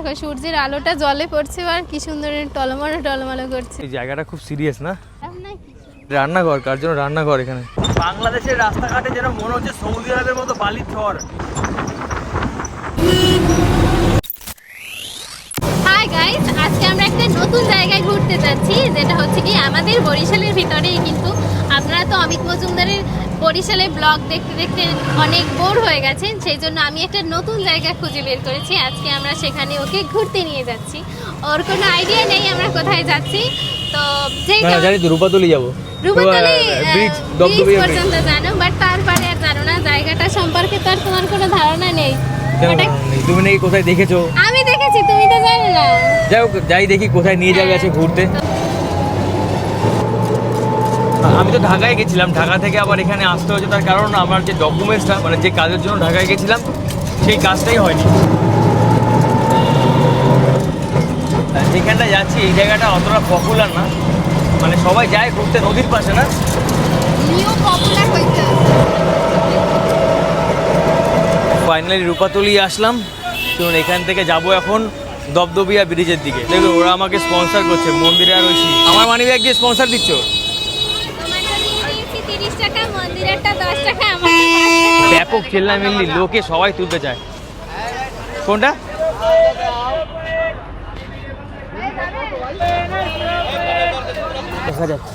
দেখো সূর্যের আলোটা জলে পড়ছে আর কি সুন্দর টলমলো টলমলো করছে। এই জায়গাটা খুব সিরিয়াস না? রান্নাঘর কার জন্য রান্নাঘর এখানে? বাংলাদেশের রাস্তাঘাটে যেন মনে হচ্ছে সৌদি আরবের মতো বালির থর হাই গাইস আজকে আমরা একটা নতুন জায়গায় ঘুরতে যাচ্ছি যেটা হচ্ছে কি আমাদের বরিশালের ভিতরেই কিন্তু আপনারা তো অমিত মজুমদারের বরিশালের ব্লগ দেখতে দেখতে অনেক বোর হয়ে গেছেন সেই জন্য আমি একটা নতুন জায়গা খুঁজে বের করেছি। আজকে আমরা সেখানে ওকে ঘুরতে নিয়ে যাচ্ছি। ওর কোনো আইডিয়া নেই আমরা কোথায় যাচ্ছি। তো যেই জানি রূপাতলি যাব। রূপাতলি পর্যন্ত জানো বাট তারপরে আর জানো না জায়গাটা সম্পর্কে তো আর তোমার কোনো ধারণা নেই? তুমি নাকি কোথায় দেখেছ? আমি তো জানো না। যাই হোক যাই দেখি কোথায় নিয়ে যাবে আছে ঘুরতে। আমি তো ঢাকায় গেছিলাম। ঢাকা থেকে আবার এখানে আসতে হয়েছে তার কারণ আমার যে ডকুমেন্টসটা মানে যে কাজের জন্য ঢাকায় গেছিলাম সেই কাজটাই হয়নি। যেখানটা যাচ্ছি এই জায়গাটা অতটা পপুলার না। মানে সবাই যায় ঘুরতে নদীর পাশে না? ফাইনালি রূপাতলি আসলাম। তো এখান থেকে যাব এখন। দবদবিয়া ব্রিজের দিকে। দেখুন ওরা আমাকে স্পন্সর করছে, মন্দিরে আর ঐশী আমার মানি ব্যাগ দিয়ে স্পন্সর দিচ্ছ? ব্যাপক চিল্লামিল্লি, লোকে সবাই তুলতে চায়। কোনটা? দেখা যাচ্ছে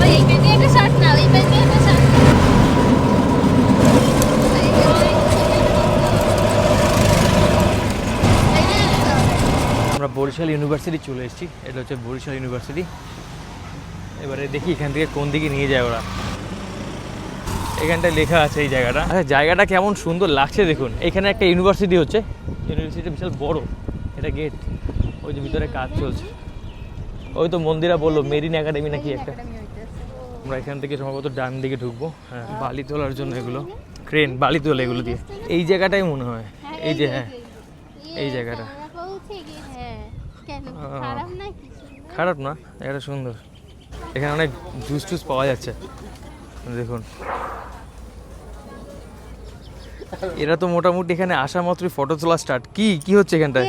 ওই এই পেজে একটা শর্ট না ওই পেজে একটা শর্ট আমরা বরিশাল ইউনিভার্সিটি চলে এসেছি। এটা হচ্ছে বরিশাল ইউনিভার্সিটি। এবারে দেখি এখান থেকে কোন দিকে নিয়ে যায় ওরা। এখানটায় লেখা আছে এই জায়গাটা। আচ্ছা জায়গাটা কেমন সুন্দর লাগছে দেখুন। এখানে একটা ইউনিভার্সিটি হচ্ছে। ইউনিভার্সিটি বিশাল বড়। এটা গেট। ওই যে ভিতরে কাজ চলছে। ওই তো মন্দিরা বলল, মেরিন একাডেমি নাকি একটা। আমরা এখান থেকে সম্ভবত ডান দিকে ঢুকবো। হ্যাঁ বালি তোলার জন্য এগুলো। ক্রেন, বালি তোলে এগুলো দিয়ে। এই জায়গাটাই মনে হয়। এই যে হ্যাঁ এই জায়গাটা আমরা পৌঁছে গিয়ে হ্যাঁ কেন আহ। খারাপ না এটা সুন্দর। এখানে অনেক জুস টুস পাওয়া যাচ্ছে। দেখুন। এরা তো মোটামুটি এখানে আসা মাত্রই ফটো তোলা স্টার্ট কি কি হচ্ছে এখানটায়?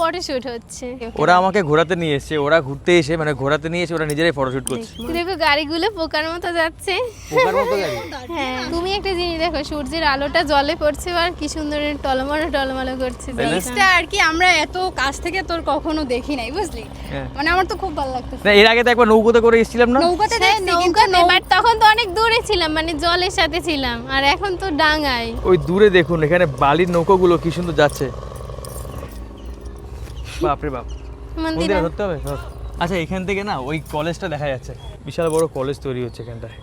ফটোশুট হচ্ছে। ওরা আমাকে ঘোরাতে নিয়ে এসেছে ওরা ঘুরতে এসে মানে ঘোরাতে নিয়ে এসে ওরা নিজেরাই ফটোশুট করছে। দেখো। গাড়িগুলো পোকার মতো যাচ্ছে। পোকার মতো গাড়ি? হ্যাঁ তুমি একটা জিনিস দেখো সূর্যের আলোটা জলে পড়ছে আর কি সুন্দর টলমলো টলমলো করছে। জিনিসটা আর কি আমরা এত কাছ থেকে তোর কখনো দেখি নাই বুঝলি? হ্যাঁ। মানে আমার তো খুব ভালো লাগতেছে। না এর আগে তো একবার নৌকোতে করে এসেছিলাম না? নৌকাতে দেখছি কিন্তু বাট তখন তো অনেক দূরে ছিলাম মানে জলের সাথে ছিলাম আর এখন তো ডাঙায়। ওই দূরে দেখুন এখানে বালির নৌকোগুলো কি সুন্দর যাচ্ছে। বাপরে বাপ মন্দিরে। ধরতে হবে? আচ্ছা এখান থেকে না ওই কলেজটা দেখা যাচ্ছে। বিশাল বড় কলেজ তৈরি হচ্ছে এখানটায়।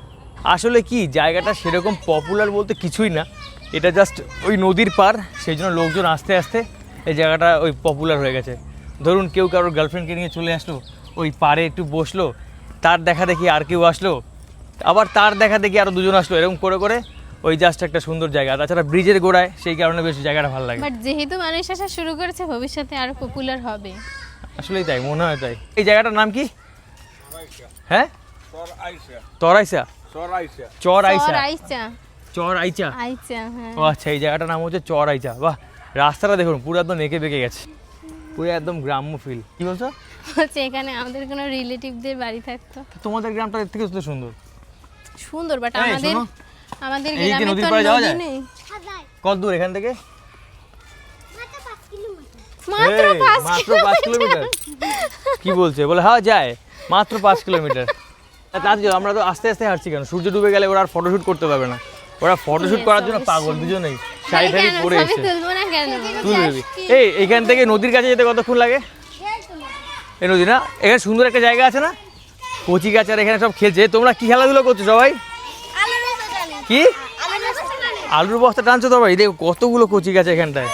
আসলে কি জায়গাটা সেরকম পপুলার বলতে কিছুই না। এটা জাস্ট ওই নদীর পার সেই জন্য লোকজন আস্তে আস্তে এই জায়গাটা ওই পপুলার হয়ে গেছে। ধরুন কেউ কারোর গার্লফ্রেন্ডকে নিয়ে চলে আসলো ওই পারে একটু বসল তার দেখা দেখি আর কেউ আসলো আবার তার দেখা দেখি আরও দুজন আসলো এরকম করে করে ওই জাস্ট একটা সুন্দর জায়গা। তাছাড়া ব্রিজের গোড়ায় সেই কারণে বেশ জায়গাটা ভালো লাগে। বাট যেহেতু মানুষ আসা শুরু করেছে ভবিষ্যতে আরও পপুলার হবে। আসলেই তাই মনে হয় তাই। এই জায়গাটার নাম কি? হ্যাঁ? তরাইসা চর চর আইসা। আইচা চর আইচা। আইচা হ্যাঁ। ও আচ্ছা এই জায়গাটার নাম হচ্ছে চর আইচা। বাহ রাস্তাটা দেখুন পুরো একদম এঁকে বেঁকে গেছে। পুরো একদম গ্রাম্য ফিল কি বলছো? হচ্ছে এখানে আমাদের কোনো রিলেটিভদের বাড়ি থাকতো। তোমাদের গ্রামটা এর থেকে তো সুন্দর। সুন্দর বাট আমাদের। আমাদের গ্রামে নদীর তো পাড়ে যাওয়া নদী যায়? নেই। কত দূর এখান থেকে? মাত্র এই, পাঁচ কিলোমিটার। কি বলছে? বলে হ্যাঁ যায়। মাত্র পাঁচ কিলোমিটার। তার জন্য আমরা তো আস্তে আস্তে হাঁটছি কেন? সূর্য ডুবে গেলে ওরা আর ফটোশুট করতে পারবে না। ওরা ফটোশুট করার জন্য পাগল দুজনেই শাড়ি টাড়ি? পরে এসে তুলবো এই এখান থেকে নদীর কাছে যেতে কতক্ষণ লাগে? এই নদী। না? এখানে সুন্দর একটা জায়গা আছে না? কচি গাছ আর এখানে সব খেলছে। তোমরা কি খেলাধুলো করছ সবাই? কি? আলুর বস্তা টানছো তো ভাই দেখো কতগুলো কচি গাছ এখানটায়।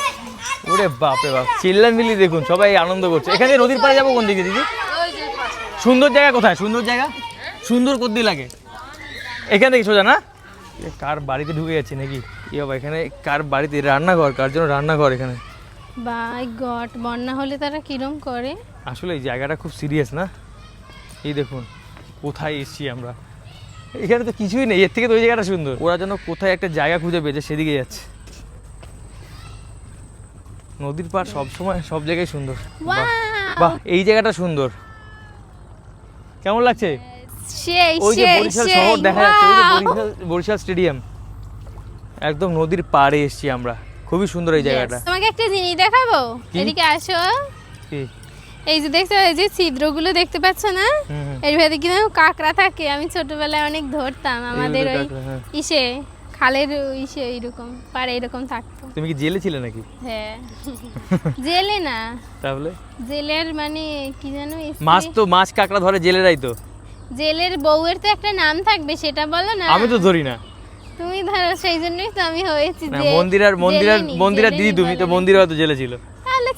ওরে বাপরে বাপ চিল্লান মিলি দেখুন সবাই আনন্দ করছে। এখানে নদীর পাড়ে যাব কোন দিকে দিদি? সুন্দর জায়গা কোথায়? সুন্দর জায়গা? সুন্দর করতে লাগে। এখান থেকে সোজা না? কার বাড়িতে ঢুকে যাচ্ছে নাকি? কি বাবা এখানে কার বাড়িতে রান্নাঘর? কার জন্য রান্নাঘর এখানে? বাই গড বন্যা হলে তারা কিরম করে? আসলে এই জায়গাটা খুব সিরিয়াস না? এই দেখুন কোথায় এসছি আমরা? এখানে তো কিছুই নেই এর থেকে তো ওই জায়গাটা সুন্দর। ওরা যেন কোথায় একটা জায়গা খুঁজে পেয়েছে সেদিকে যাচ্ছে। নদীর পাড় সব সময় সব জায়গায় সুন্দর। বাহ, বাহ এই জায়গাটা সুন্দর। কেমন লাগছে? সেই ওই যে সেই বরিশাল শহর দেখা যাচ্ছে ওই যে বরিশাল বরিশাল স্টেডিয়াম। একদম নদীর পাড়ে এসেছি আমরা। খুবই সুন্দর এই জায়গাটা. তোমাকে একটা জিনিস দেখাবো? এদিকে আসো। কি? এই যে দেখছ এই যে ছিদ্রগুলো দেখতে পাচ্ছ না। এর ভেতরে কিন্তু কাঁকড়া থাকে। আমি ছোটবেলায় অনেক ধরতাম। আমাদের ওই হ্যাঁ। ইসে খালের ইসে এরকম পাড়ে এরকম থাকতো। তুমি কি জেলে ছিলে নাকি? হ্যাঁ। জেলে না। তাহলে? জেলের মানে কি জানো মাছ তো মাছ কাঁকড়া ধরে জেলেরাই তো। জেলের বউয়ের তো একটা নাম থাকবে সেটা বলো না। আমি তো ধরি না। তুমি ধরো সেই জন্যই তো আমি হয়েছি মন্দিরার মন্দিরার মন্দিরার দিদি তুমি তো বলেনি। মন্দিরে হয়তো জেলে ছিল।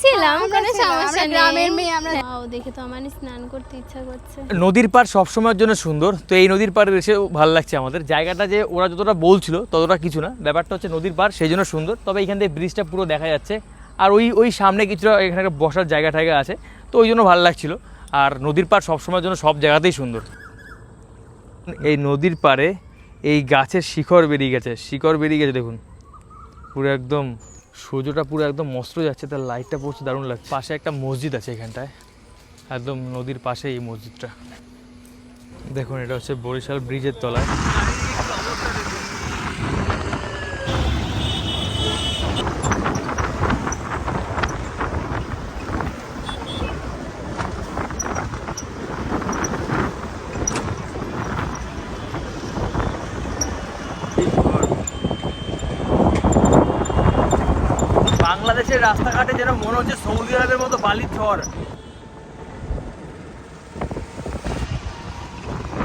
ছিলাম কোনো সমস্যা নেই। গ্রামের মেয়ে, আমরা- দেখে তো আমার স্নান করতে ইচ্ছা করছে। নদীর পাড় সবসময়ের জন্য সুন্দর তো এই নদীর পাড়ে এসে ভালো লাগছে আমাদের। জায়গাটা যে ওরা যতটা বলছিল ততটা কিছু না। ব্যাপারটা হচ্ছে নদীর পাড় সেই জন্য সুন্দর। তবে এখান থেকে ব্রিজটা পুরো দেখা যাচ্ছে। আর ওই ওই সামনে কিছুটা এখানে বসার জায়গা টায়গা আছে তো ওই জন্য ভালো লাগছিল। আর নদীর পাড় সবসময়ের জন্য সব জায়গাতেই সুন্দর। এই নদীর পাড়ে এই গাছের শিকড় বেরিয়ে গেছে শিকড় বেরিয়ে গেছে দেখুন। পুরো একদম সূর্যটা পুরো একদম মস্ত যাচ্ছে, তার লাইটটা পড়ছে, দারুণ লাগছে। পাশে একটা মসজিদ আছে এখানটায়। একদম নদীর পাশে এই মসজিদটা। দেখুন, এটা হচ্ছে বরিশাল ব্রিজের তলায়। বাংলাদেশের রাস্তাঘাটে যেন মনে হচ্ছে সৌদি আরবের মতো বালির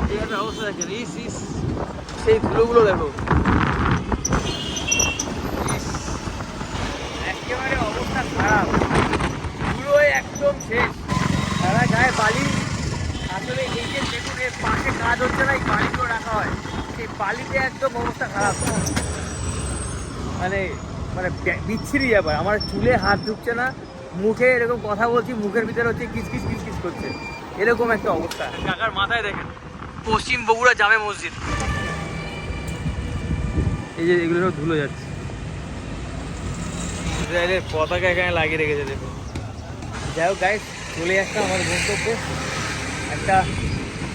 জায়গাটার অবস্থা দেখেন, ইস ইস। সেই ধুলোগুলো দেখো। একেবারে অবস্থা খারাপ। ধুলোয় একদম শেষ। সারা গায়ে বালি। আসলে এই যে দেখুন, এর পাশে কাজ হচ্ছে না, এই বালিগুলো রাখা হয়। সেই বালিতে একদম অবস্থা খারাপ। মানে মানে বিচ্ছিরি ব্যাপার। আমার চুলে হাত ঢুকছে না মুখে এরকম কথা বলছি মুখের ভিতরে হচ্ছে কিচকিচ কিচকিচ করছে। এরকম একটা অবস্থা। কাকার মাথায় দেখেন পশ্চিম বগুড়া জামে মসজিদ। এই যে এগুলো সব ধুলো যাচ্ছে। ইসরায়েলের পতাকা এখানে লাগিয়ে রেখেছে দেখো যাই হোক গাইস চলে আসলাম আমার গন্তব্যে। একটা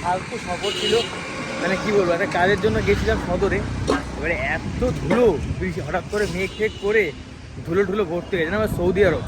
ফালতু সফর ছিল। মানে কি বলব একটা কাজের জন্য গেছিলাম সদরে। এবারে এত ধুলো হঠাৎ করে মেঘ ফেক করে ধুলো ঢুলো ভর্তি হয়ে যায় সৌদি আরব।